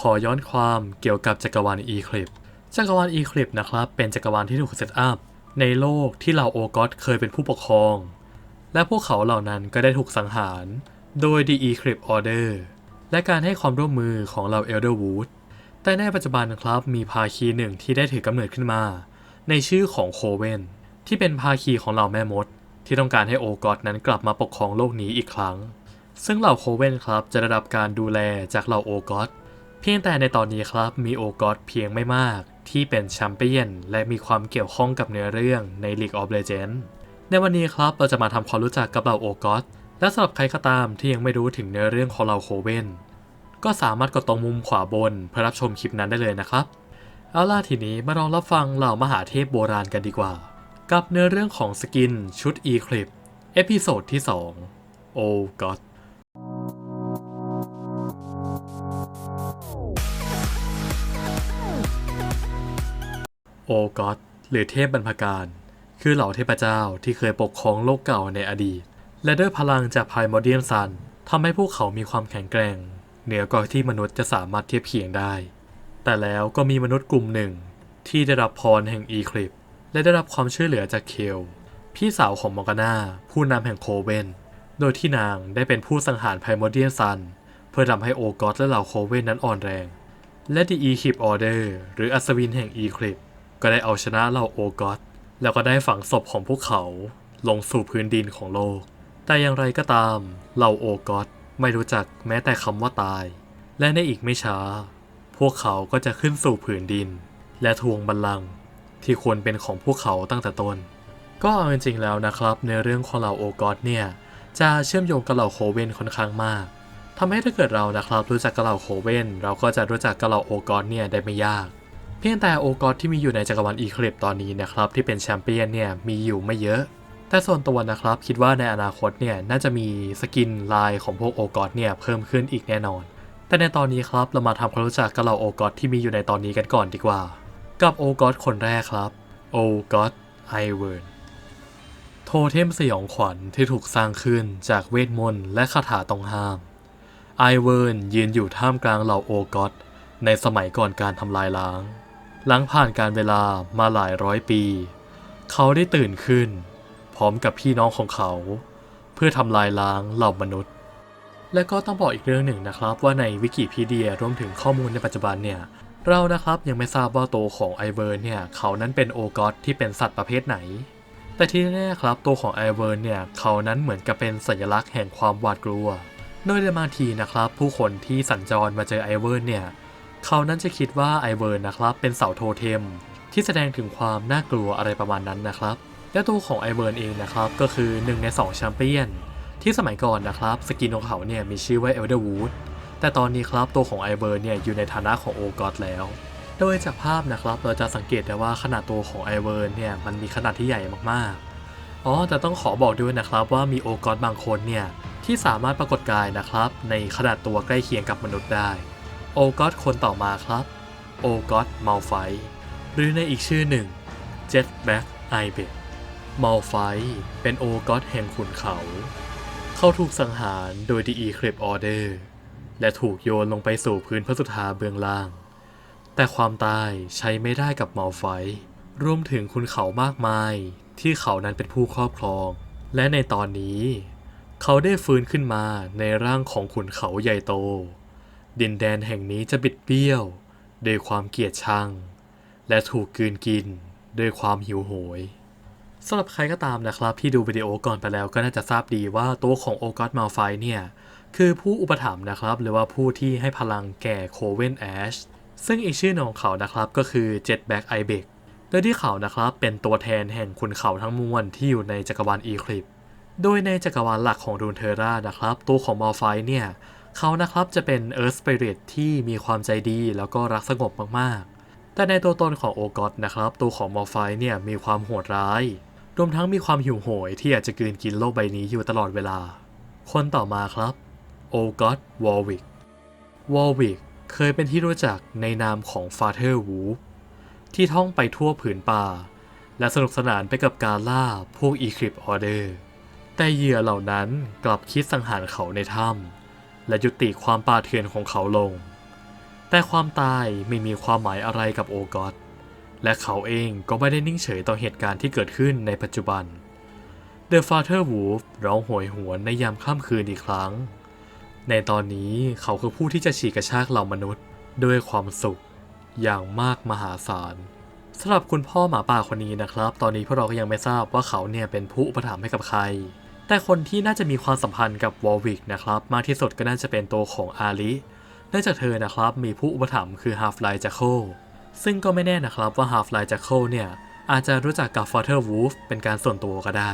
ขอย้อนความเกี่ยวกับจักรวาล Eclipse จักรวาล Eclipse นะครับ เป็นจักรวาลที่ถูกเซตอัพในโลกที่เหล่าโอกอสเคยเป็นผู้ปกครอง และพวกเขาเหล่านั้นก็ได้ถูกสังหาร โดย The Eclipse Order และการให้ความร่วมมือของเหล่า Elderwood แต่ในปัจจุบันนะครับมีภาคีหนึ่งที่ได้ถือกำเนิดขึ้นมา ในชื่อของโคเวนที่เป็นภาคีของเหล่าแม่มด ที่ต้องการให้โอกอสนั้นกลับมาปกครองโลกนี้อีกครั้ง ซึ่งเหล่าโคเวนครับจะได้รับการดูแลจากเหล่าโอกอส เพียงแต่ในตอนนี้ครับมีโอกอสเพียงไม่มาก ที่เป็นแชมเปี้ยน และมีความเกี่ยวข้องกับเนื้อเรื่องใน League of Legends ในวันนี้ครับเราจะมาทำความรู้จักกับเหล่าโอกอสและสำหรับใครก็ตามที่ยังไม่รู้ถึงเนื้อเรื่องของเหล่าโคเวนก็สามารถกดตรงมุมขวาบนเพื่อรับชมคลิปนั้นได้เลยนะครับ เอาล่ะทีนี้มาลองรับฟังเหล่ามหาเทพโบราณกันดีกว่า กับเนื้อเรื่องของสกินชุด Eclipse เอพิโซดที่ 2 Oh God โอ God หรือเทพบรรพการ คือเหล่าเทพเจ้าที่เคยปกครองโลกเก่าในอดีต และด้วยพลังจากไพมอเดียนซันทำให้พวกเขามีความแข็งแกร่ง เหนือกว่าที่มนุษย์จะสามารถเทียบเคียงได้ แต่แล้วก็มีมนุษย์กลุ่มหนึ่ง ที่ได้รับพรแห่งอีคลิป และได้รับความช่วยเหลือจากเคลพี่สาวของมอร์กาน่าผู้นำแห่งโคเวน โดยที่นางได้เป็นผู้สังหารไพมอเดียนซันเพื่อทำให้โอกอสและเหล่าโคเวนนั้นอ่อนแรง และดีอีคลิปออเดอร์หรืออัศวินแห่งอีคลิป ก็ได้เอาชนะเหล่าโอกอสแล้วก็ได้ฝังศพของพวกเขาลงสู่พื้นดินของโลก แต่อย่างไรก็ตามเหล่าโอกอสไม่รู้จักแม้แต่คำว่าตาย และในอีกไม่ช้า พวกเขาก็จะขึ้นสู่ผืนดิน และทวงบัลลังก์ที่ควรเป็นของพวกเขาตั้งแต่ต้น ก็เอาจริงๆแล้วนะครับ ในเรื่องของเหล่าโอกอสเนี่ยจะเชื่อมโยงกับเหล่าโคเวนค่อนข้างมากทำให้ถ้าเกิดเรานะครับรู้จักกับเหล่าโคเวนเราก็จะรู้จักกับเหล่าโอกอสเนี่ยได้ไม่ยาก เพียงแต่โอกอสที่มีอยู่ในจักรวาลอีคลิปตอนนี้นะครับที่เป็นแชมเปี้ยนเนี่ยมีอยู่ไม่เยอะ แต่ส่วนตัวนะครับคิดว่าในอนาคตเนี่ยน่าจะมีสกินลายของพวกโอกอสเนี่ยเพิ่มขึ้นอีกแน่นอน แต่ในตอนนี้ครับเรามาทำความรู้จักกับเหล่าโอกอสที่มีอยู่ในตอนนี้กันก่อนดีกว่า กับโอกอสคนแรกครับโอกอสไอเวิร์นโทเทมสยองขวัญที่ถูกสร้างขึ้นจากเวทมนต์และคาถาต้องห้ามไอเวิร์นยืนอยู่ท่ามกลางเหล่าโอกอสในสมัยก่อนการทำลายล้าง หลังผ่านการเวลามาหลายร้อยปี เขาได้ตื่นขึ้น พร้อมกับพี่น้องของเขา เพื่อทำลายล้างเหล่ามนุษย์ และก็ต้องบอกอีกเรื่องหนึ่งนะครับ ว่าในวิกิพีเดียรวมถึงข้อมูลในปัจจุบันเนี่ยเรานะครับยังไม่ทราบว่าตัวของไอเวิร์นเนี่ยเขานั้นเป็นโอกอสที่เป็นสัตว์ประเภทไหน แต่ที่แน่ครับตัวของไอเวิร์นเนี่ยเขานั้นเหมือนกับเป็นสัญลักษณ์แห่งความหวาดกลัว โดยในบางทีนะครับ ผู้คนที่สัญจรมาเจอไอเวิร์นเนี่ย เขานั้นจะคิดว่าไอเวิร์นนะครับเป็นเสาโทเทม ที่แสดงถึงความน่ากลัวอะไรประมาณนั้นนะครับ และตัวของไอเวิร์นเองนะครับก็คือหนึ่งใน2แชมเปี้ยน ที่สมัยก่อนนะครับสกินของเขาเนี่ยมีชื่อว่าเอลเดอร์วูดแต่ตอนนี้ครับตัวของไอเวิร์นเนี่ยอยู่ในฐานะของโอกอสแล้ว โดยจากภาพนะครับเราจะสังเกตได้ว่าขนาดตัวของไอเวิร์นเนี่ยมันมีขนาดที่ใหญ่มากๆอ๋อแต่ต้องขอบอกด้วยนะครับว่ามีโอกอสบางคนเนี่ยที่สามารถปรากฏกายนะครับในขนาดตัวใกล้เคียงกับมนุษย์ได้ โอกอสคนต่อมาครับ โอกอสมัลไฟ หรือในอีกชื่อหนึ่งเจ็ตแบ็กไอเบดมัลไฟเป็นโอกอสแห่งขุนเขา เขาถูกสังหารโดยดีอีคลิปออเดอร์ และถูกโยนลงไปสู่พื้นพระสุธาเบื้องล่าง แต่ความตายใช้ไม่ได้กับมัลไฟ รวมถึงคุณเขามากมาย ที่เขานั้นเป็นผู้ครอบครอง และในตอนนี้ เขาได้ฟื้นขึ้นมาในร่างของขุนเขาใหญ่โต ดินแดนแห่งนี้จะบิดเบี้ยวด้วยความเกลียดชัง และถูกกืนกินด้วยความหิวโหยสำหรับใครก็ตามนะครับที่ดูวิดีโอก่อนไปแล้วก็น่าจะทราบดีว่าตัวของโอกอสมาไฟเนี่ยคือผู้อุปถัมภ์นะครับ หรือว่าผู้ที่ให้พลังแก่โคเวนแอชซึ่งอีกชื่อของเขานะครับก็คือเจ็ตแบ็กไอเบกโดยที่เขานะครับเป็นตัวแทนแห่งขุนเขาทั้งมวลที่อยู่ในจักรวาลอีคลิป โดยในจักรวาลหลักของรูนเทอร่านะครับ ตัวของมาไฟเนี่ย เขานะครับจะเป็นเอิร์ธสปิริตที่มีความใจดีแล้วก็รักสงบมากๆ แต่ในตัวตนของโอกอสนะครับ ตัวของมาไฟเนี่ยมีความโหดร้าย รวมทั้งมีความหิวโหยที่อยากจะกืนกินโลกใบนี้อยู่ตลอดเวลา คนต่อมาครับโอกอสวอลวิกวอลวิกเคยเป็นที่รู้จักในนามของฟาเธอร์วูฟที่ท่องไปทั่วผืนป่า และสนุกสนานไปกับการล่าพวกอีคลิปออเดอร์แต่เหยื่อเหล่านั้นกลับคิดสังหารเขาในถ้ำ และยุติความป่าเถื่อนของเขาลง แต่ความตายไม่มีความหมายอะไรกับโอกอสและเขาเองก็ไม่ได้นิ่งเฉยต่อเหตุการณ์ที่เกิดขึ้นในปัจจุบัน The Father Wolf ร้องโหยหวนในยามค่ำคืนอีกครั้ง ในตอนนี้เขาคือผู้ที่จะฉีกกระชากเหล่ามนุษย์ด้วยความสุขอย่างมากมหาศาลสำหรับคุณพ่อหมาป่าคนนี้นะครับ ตอนนี้พวกเราก็ยังไม่ทราบว่าเขาเนี่ยเป็นผู้อุปถัมภ์ให้กับใคร แต่คนที่น่าจะมีความสัมพันธ์กับวอลวิกนะครับมากที่สุดก็น่าจะเป็นตัวของอาลิเนื่องจากเธอนะครับมีผู้อุปถัมภ์คือฮา f ไล j จ c โคซึ่งก็ไม่แน่นะครับว่าฮา f ไล j จ c โคเนี่ยอาจจะรู้จักกับฟอเ r อร์วูฟเป็นการส่วนตัวก็ได้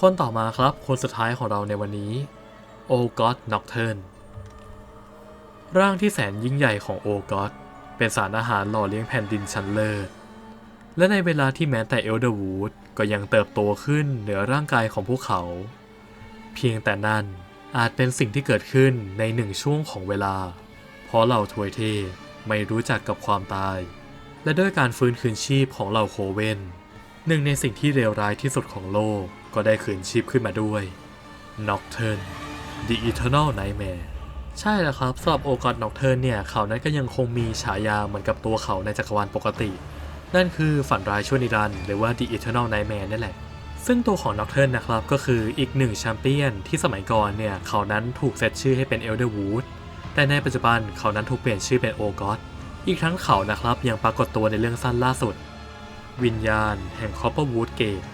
คนต่อมาครับคนสุดท้ายของเราในวันนี้โอกอ d น็อกเทิร์นร่างที่แสนยิ่งใหญ่ของโอกอ d เป็นสารอาหารหล่อเลี้ยงแผ่นดินชั้นเลิศและในเวลาที่แม้แต่เอลเดอร์วูดก็ยังเติบโตขึ้นเหนือร่างกายของพวกเขา เพียงแต่นั่นอาจเป็นสิ่งที่เกิดขึ้นในหนึ่งช่วงของเวลา เพราะเหล่าทวยเทพไม่รู้จักกับความตาย และด้วยการฟื้นคืนชีพของเหล่าโคเวนหนึ่งในสิ่งที่เลวร้ายที่สุดของโลกก็ได้คืนชีพขึ้นมาด้วย Nocturne The Eternal Nightmare ใช่แล้วครับสำหรับโอกอดน็อกเทิร์นเนี่ยเขานั้นก็ยังคงมีฉายาเหมือนกับตัวเขาในจักรวาลปกติ นั่นคือฝันร้ายชั่วนิรันดร์หรือว่า The Eternal Nightmare นั่นแหละ ซึ่งตัวของน็อกเทิร์นนะครับก็คืออีกหนึ่งแชมเปี้ยนที่สมัยก่อนเนี่ยเขานั้นถูกเซตชื่อให้เป็น Elderwood แต่ในปัจจุบันเขานั้นถูกเปลี่ยนชื่อเป็นโอกอดอีกทั้งเขานะครับยังปรากฏตัวในเรื่องสั้นล่าสุด วิญญาณแห่ง Copperwood Gate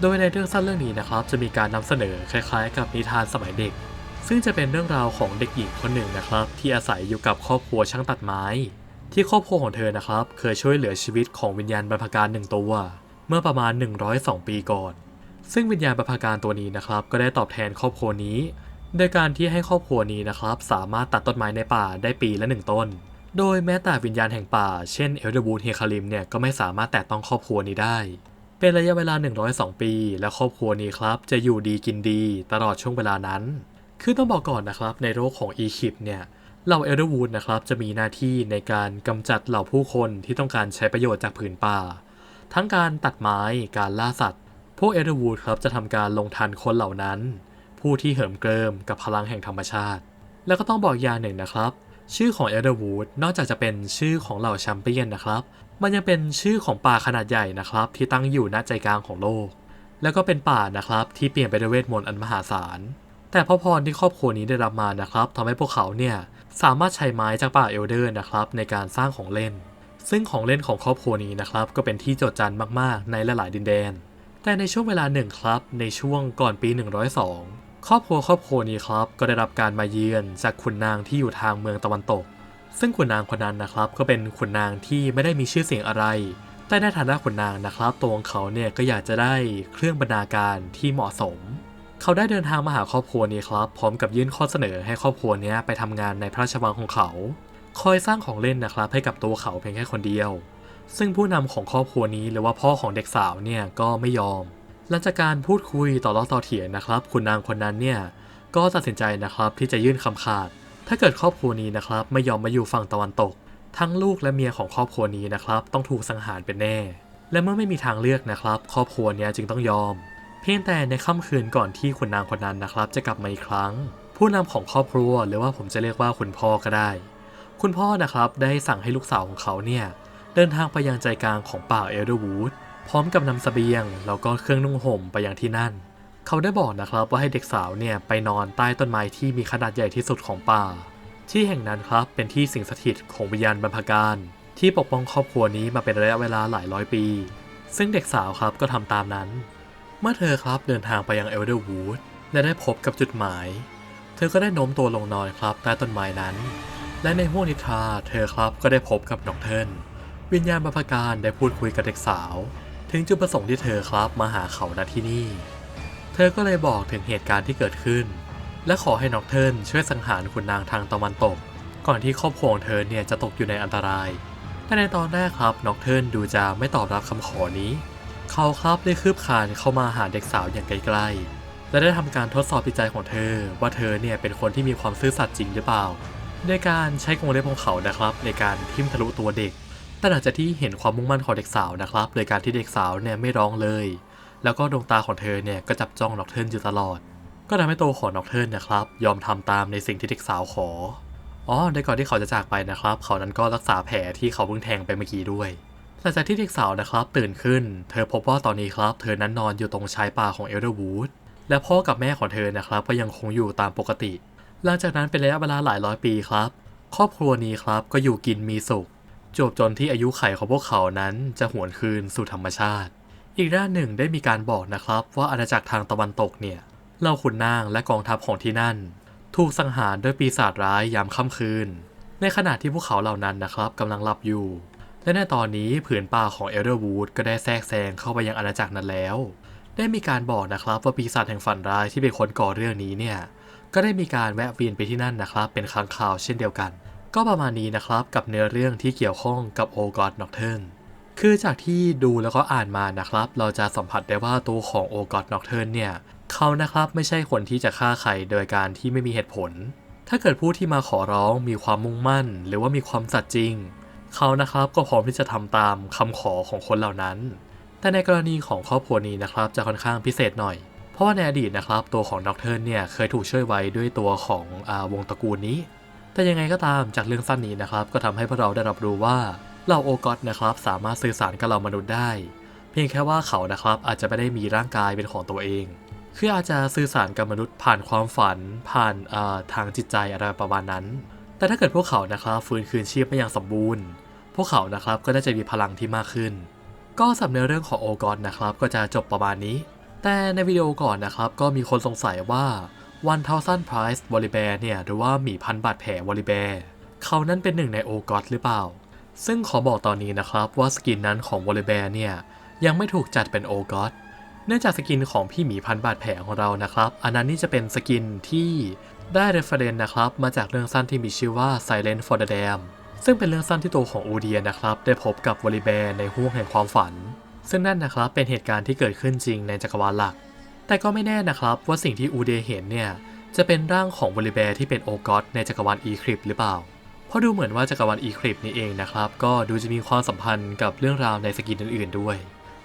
โดยในเรื่องสั้นเรื่องนี้นะครับจะมีการนำเสนอคล้ายๆ กับนิทานสมัยเด็ก ซึ่งจะเป็นเรื่องราวของเด็กหญิงคนหนึ่งนะครับ ที่อาศัยอยู่กับครอบครัวช่างตัดไม้ ที่ครอบครัวของเธอนะครับ เคยช่วยเหลือชีวิตของวิญญาณบรรพการหนึ่งตัว เมื่อประมาณ 102 ปีก่อน ซึ่งวิญญาณบรรพการตัวนี้นะครับ ก็ได้ตอบแทนครอบครัวนี้ โดยการที่ให้ครอบครัวนี้นะครับ สามารถตัดต้นไม้ในป่าได้ปีละหนึ่งต้น โดยแม้แต่วิญญาณแห่งป่า เช่นเอลเดอร์บูดเฮคาริมเนี่ยก็ไม่สามารถแตะต้องครอบครัวนี้ได้ เป็นระยะเวลา 102 ปี และครอบครัวนี้ครับจะอยู่ดีกินดีตลอดช่วงเวลานั้น คือต้องบอกก่อนนะครับในโลกของอีคิปเนี่ยเหล่าเอลเดอร์วูดนะครับจะมีหน้าที่ในการกำจัดเหล่าผู้คนที่ต้องการใช้ประโยชน์จากผืนป่า ทั้งการตัดไม้การล่าสัตว์ พวกเอเดอร์วูดครับจะทำการลงทันคนเหล่านั้น ผู้ที่เหิมเกริมกับพลังแห่งธรรมชาติ แล้วก็ต้องบอกอย่างหนึ่งนะครับ ชื่อของเอเดอร์วูดนอกจากจะเป็นชื่อของเหล่าแชมเปี้ยนนะครับ มันยังเป็นชื่อของป่าขนาดใหญ่นะครับ ที่ตั้งอยู่ณใจกลางของโลก แล้วก็เป็นป่านะครับที่เปลี่ยนไปด้วยเวทมนต์อันมหาศาลแต่พระพรที่ครอบครัวนี้ได้รับมานะครับทำให้พวกเขาเนี่ยสามารถใช้ไม้จากป่าเอลเดอร์นะครับในการสร้างของเล่น ซึ่งของเล่นของครอบครัวนี้นะครับก็เป็นที่โจดจันมากๆ ในหลายๆดินแดน แต่ในช่วงเวลาหนึ่งครับ ในช่วงก่อนปี 102 ครอบครัวครอบครัวนี้ครับ ก็ได้รับการมาเยือนจากขุนนางที่อยู่ทางเมืองตะวันตก ซึ่งขุนนางคนนั้นนะครับ ก็เป็นขุนนางที่ไม่ได้มีชื่อเสียงอะไร แต่ในฐานะขุนนางนะครับ ตัวของเขาเนี่ยก็อยากจะได้เครื่องบรรณาการที่เหมาะสม เขาได้เดินทางมาหาครอบครัวนี้ครับ พร้อมกับยื่นข้อเสนอให้ครอบครัวนี้ไปทำงานในพระราชวังของเขา คอยสร้างของเล่นนะครับให้กับตัวเขาเพียงแค่คนเดียว ซึ่งผู้นำของครอบครัวนี้หรือว่าพ่อของเด็กสาวเนี่ยก็ไม่ยอม หลังจากการพูดคุยต่อล้อต่อเถียงนะครับ คุณนางคนนั้นเนี่ยก็ตัดสินใจนะครับที่จะยื่นคำขาด ถ้าเกิดครอบครัวนี้นะครับไม่ยอมมาอยู่ฝั่งตะวันตก ทั้งลูกและเมียของครอบครัวนี้นะครับ ต้องถูกสังหารเป็นแน่ และเมื่อไม่มีทางเลือกนะครับ ครอบครัวนี้จึงต้องยอม เพียงแต่ในค่ำคืนก่อนที่คุณนางคนนั้นนะครับ จะกลับมาอีกครั้ง ผู้นำของครอบครัวหรือว่าผมจะเรียกว่าคุณพ่อก็ได้ คุณพ่อนะครับได้สั่งให้ลูกสาวของเขาเนี่ย เดินทางไปยังใจกลางของป่าเอลเดอร์วูดพร้อมกับนำสเสบียงแล้วก็เครื่องนุ่งห่มไปยังที่นั่น เขาได้บอกนะครับว่าให้เด็กสาวเนี่ยไปนอนใต้ต้นไม้ที่มีขนาดใหญ่ที่สุดของป่า ที่แห่งนั้นครับเป็นที่สิงสถิตของวิญญาณบรรพการ ที่ปกป้องครอบครัวนี้มาเป็นระยะเวลาหลายร้อยปี ซึ่งเด็กสาวครับก็ทำตามนั้น เมื่อเธอครับเดินทางไปยังเอลเดอร์วูดและได้พบกับจุดหมาย เธอก็ได้โน้มตัวลงนอนครับใต้ต้นไม้นั้น และในห้วงนิทราเธอครับก็ได้พบกับน้องเทิร์น วิญญาณบรรพการได้พูดคุยกับเด็กสาว ถึงจุดประสงค์ที่เธอครับมาหาเขาณที่นี่ เธอก็เลยบอกถึงเหตุการณ์ที่เกิดขึ้น และขอให้นอกเทิร์นช่วยสังหารขุนนางทางตะวันตก ก่อนที่ครอบครัวของเธอเนี่ยจะตกอยู่ในอันตราย แต่ในตอนแรกครับนอกเทิร์นดูจะไม่ตอบรับคำขอนี้ เขาครับได้คืบคานเข้ามาหาเด็กสาวอย่างใกล้ๆและได้ทำการทดสอบจิตใจของเธอ ว่าเธอเนี่ยเป็นคนที่มีความซื่อสัตย์จริงหรือเปล่าโดยการใช้กรงเล็บของเขานะครับ ในการทิ่มทะลุตัวเด็ก แต่หลังจากที่เห็นความมุ่งมั่นของเด็กสาวนะครับ โดยการที่เด็กสาวเนี่ยไม่ร้องเลย แล้วก็ดวงตาของเธอเนี่ยก็จับจ้องน็อกเทิร์นอยู่ตลอด ก็ทำให้ตัวของน็อกเทิร์นนะครับ ยอมทำตามในสิ่งที่เด็กสาวขอ อ๋อในก่อนที่เขาจะจากไปนะครับ เขานั้นก็รักษาแผลที่เขาเพิ่งแทงไปเมื่อกี้ด้วยหลังจากที่เด็กสาวนะครับตื่นขึ้น เธอพบว่าตอนนี้ครับ เธอนั้นนอนอยู่ตรงชายป่าของเอลเดอร์วูด และพ่อกับแม่ของเธอนะครับ ก็ยังคงอยู่ตามปกติ หลังจากนั้นเป็นระยะเวลาหลายร้อยปีครับ ครอบครัวนี้ครับก็อยู่กินมีสุข จวบจนที่อายุไขของพวกเขานั้นจะหวนคืนสู่ธรรมชาติ อีกด้านหนึ่งได้มีการบอกนะครับว่าอาณาจักรทางตะวันตกเนี่ยเหล่าขุนนางและกองทัพของที่นั่น ถูกสังหารด้วยปีศาจร้ายยามค่ำคืน ในขณะที่พวกเขาเหล่านั้นนะครับกำลังหลับอยู่ และในตอนนี้ผืนป่าของเอลเดอร์วูดก็ได้แทรกแซงเข้าไปยังอาณาจักรนั้นแล้ว ได้มีการบอกนะครับว่าปีศาจแห่งฝันร้ายที่เป็นคนก่อเรื่องนี้เนี่ยก็ได้มีการแวะเวียนไปที่นั่นนะครับ เป็นครั้งคราวเช่นเดียวกัน ก็ประมาณนี้นะครับกับเนื้อเรื่องที่เกี่ยวข้องกับโอกอ d น็อกเทิร์นคือจากที่ดูแล้วก็อ่านมานะครับ เราจะสัมผัสได้ว่าตัวของโอกอ d น็อกเทิร์นเนี่ย เขานะครับไม่ใช่คนที่จะฆ่าใครโดยการที่ไม่มีเหตุผล ถ้าเกิดผู้ที่มาขอร้องมีความมุ่งมั่น หรือว่ามีความสัตย์จริง เขานะครับก็พร้อมที่จะทำตามคำขอของคนเหล่านั้น แต่ในกรณีของครอบครัวนี้นะครับ จะค่อนข้างพิเศษหน่อย เพราะว่าในอดีตนะครับตัวของด็อกเตอร์นเนี่ยเคยถูกช่วยไว้ด้วยตัวของอวงตระกูลนี้ แต่ยังไงก็ตามจากเรื่องสั้นนี้นะครับ ก็ทำให้พวกเราได้รับรู้ว่าเหล่าโอกอตนะครับ สามารถสื่อสารกับเรามนุษย์ได้ เพียงแค่ว่าเขานะครับอาจจะไม่ได้มีร่างกายเป็นของตัวเอง คืออาจจะสื่อสารกับมนุษย์ผ่านความฝัน ผ่านาทางจิตใจอะไรประมาณนั้น แต่ถ้าเกิดพวกเขานะครับฟื้นคืนชีพไม่อย่างสมบูรณ์ พวกเขานะครับก็น่าจะมีพลังที่มากขึ้น ก็สำเนื้อเรื่องของโอกอนนะครับ ก็จะจบประมาณนี้ แต่ในวิดีโอก่อนนะครับ ก็มีคนสงสัยว่า 1000 Price วอลิเบร์เนี่ยหรือว่าหมีพันบาดแผลวอลิเบร์เขานั้นเป็นหนึ่งในโอกอหรือเปล่า ซึ่งขอบอกตอนนี้นะครับว่าสกินนั้นของวอลิเบร์เนี่ยยังไม่ถูกจัดเป็นโอกอเนื่องจากสกินของพี่หมีพันบาดแผลของเรานะครับ อันนั้นนี่จะเป็นสกินที่ได้เรฟเฟรนนะครับ มาจากเรื่องสั้นที่มีชื่อว่า Silent for the Dam ซึ่งเป็นเรื่องสั้นที่ตัวของอูเดียนะครับ ได้พบกับวอลิเบร์ในห้วงแห่งความฝัน ซึ่งนั่นนะครับเป็นเหตุการณ์ที่เกิดขึ้นจริงในจักรวาลหลัก แต่ก็ไม่แน่นะครับว่าสิ่งที่อูเดเห็นเนี่ย จะเป็นร่างของวอลิเบร์ที่เป็นโอกอสในจักรวาลอีคริปหรือเปล่า เพราะดูเหมือนว่าจักรวาลอีคริปนี่เองนะครับ ก็ดูจะมีความสัมพันธ์กับเรื่องราวในสกินอื่นๆด้วย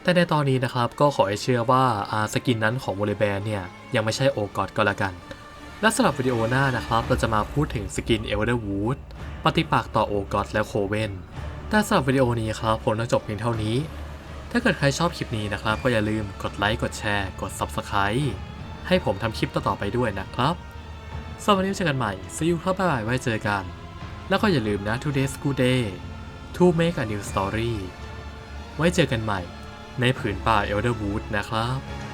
แต่ในตอนนี้นะครับก็ขอให้เชื่อว่าอาสกินนั้นของวอลเลย์เนี่ยยังไม่ใช่โอกอดก็แล้วกัน และสำหรับวิดีโอหน้านะครับเราจะมาพูดถึงสกินเอลเดอร์วูดปฏิปักษ์ต่อโอกอดและโคเวนแต่สำหรับวิดีโอนี้ครับผมต้องจบเพียงเท่านี้ ถ้าเกิดใครชอบคลิปนี้นะครับ ก็อย่าลืมกดไลค์กดแชร์ กด Subscribe ให้ผมทำคลิปต่อๆไปด้วยนะครับสำหรับวันนี้เจอกันใหม่ซีอูครับบ๊ายบายไว้เจอกัน แล้วก็อย่าลืมนะ today's good day to make a new story ไว้เจอกันใหม่ในผืนป่าเอลเดอร์วูดนะครับ